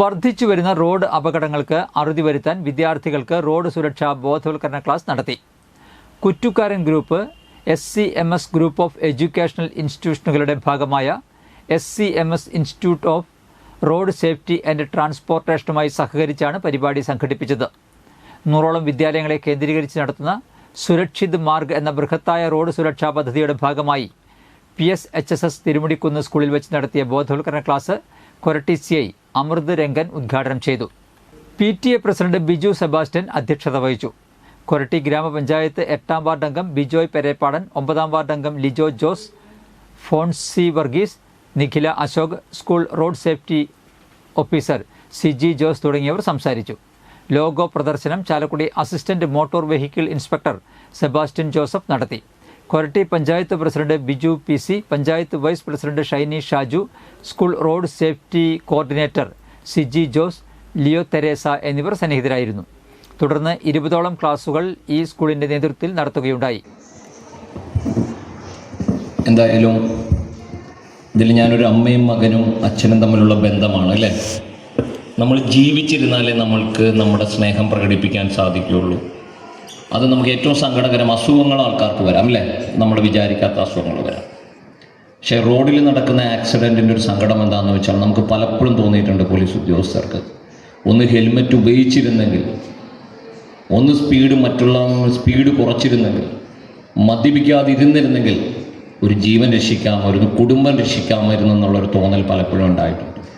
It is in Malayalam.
വർദ്ധിച്ചു വരുന്ന റോഡ് അപകടങ്ങൾക്ക് അറുതി വരുത്താൻ വിദ്യാർത്ഥികൾക്ക് റോഡ് സുരക്ഷാ ബോധവൽക്കരണ ക്ലാസ് നടത്തി. Kuttukaran group S C M S group of educational ഇൻസ്റ്റിറ്റ്യൂഷനുകളുടെ ഭാഗമായ S C M S institute of road safety and ട്രാൻസ്പോർട്ടേഷനുമായി സഹകരിച്ചാണ് പരിപാടി സംഘടിപ്പിച്ചത്. നൂറോളം വിദ്യാലയങ്ങളെ കേന്ദ്രീകരിച്ച് നടത്തുന്ന സുരക്ഷിത് മാർഗ് എന്ന ബൃഹത്തായ റോഡ് സുരക്ഷാ പദ്ധതിയുടെ ഭാഗമായി P S H S S Thirumudikkunnu സ്കൂളിൽ വെച്ച് നടത്തിയ ബോധവൽക്കരണ class Koratty C I Amrith Rangan ഉദ്ഘാടനം ചെയ്തു. P T A president Biju Sebastian അധ്യക്ഷത വഹിച്ചു. കൊരട്ടി ഗ്രാമപഞ്ചായത്ത് എട്ടാം വാർഡ് അംഗം ബിജോയ് പെരേപ്പാടൻ ഒമ്പതാം വാർഡ് അംഗം Lijo Jose Foncy Varghese Nikhila Ashok school road safety officer C G Jose തുടങ്ങിയവർ സംസാരിച്ചു. ലോഗോ പ്രദർശനം Chalakudy assistant motor vehicle inspector Sebastian Joseph നടത്തി. Koratty panchayat president Biju P C panchayat vice president Shiny Shaju school road safety coordinator Siji Jose Leo Theresa എന്നിവർ സന്നിഹിതരായിരുന്നു. തുടർന്ന് ഇരുപതോളം ക്ലാസുകൾ ഈ സ്കൂളിന്റെ നേതൃത്വത്തിൽ നടത്തുകയുണ്ടായി. എന്തായാലും ഇതിൽ ഞാനൊരു അമ്മയും മകനും അച്ഛനും തമ്മിലുള്ള ബന്ധമാണ് അല്ലേ? നമ്മൾ ജീവിച്ചിരുന്നാലേ നമ്മൾക്ക് നമ്മുടെ സ്നേഹം പ്രകടിപ്പിക്കാൻ സാധിക്കുകയുള്ളൂ. അത് നമുക്ക് ഏറ്റവും സങ്കടകരം അസുഖങ്ങൾ ആൾക്കാർക്ക് വരാം അല്ലേ? നമ്മൾ വിചാരിക്കാത്ത അസുഖങ്ങൾ വരാം. പക്ഷേ റോഡിൽ നടക്കുന്ന ആക്സിഡന്റിന്റെ ഒരു സങ്കടം എന്താണെന്ന് വെച്ചാൽ നമുക്ക് പലപ്പോഴും തോന്നിയിട്ടുണ്ട് പോലീസ് ഉദ്യോഗസ്ഥർക്ക്. ഒന്ന് ഹെൽമെറ്റ് ഉപയോഗിച്ചിരുന്നെങ്കിൽ ഒന്ന് സ്പീഡ് മറ്റുള്ള സ്പീഡ് കുറച്ചിരുന്നെങ്കിൽ മദ്യപിക്കാതിരുന്നിരുന്നെങ്കിൽ ഒരു ജീവൻ രക്ഷിക്കാമായിരുന്നു കുടുംബം രക്ഷിക്കാമായിരുന്നു എന്നുള്ളൊരു തോന്നൽ പലപ്പോഴും ഉണ്ടായിട്ടുണ്ട്.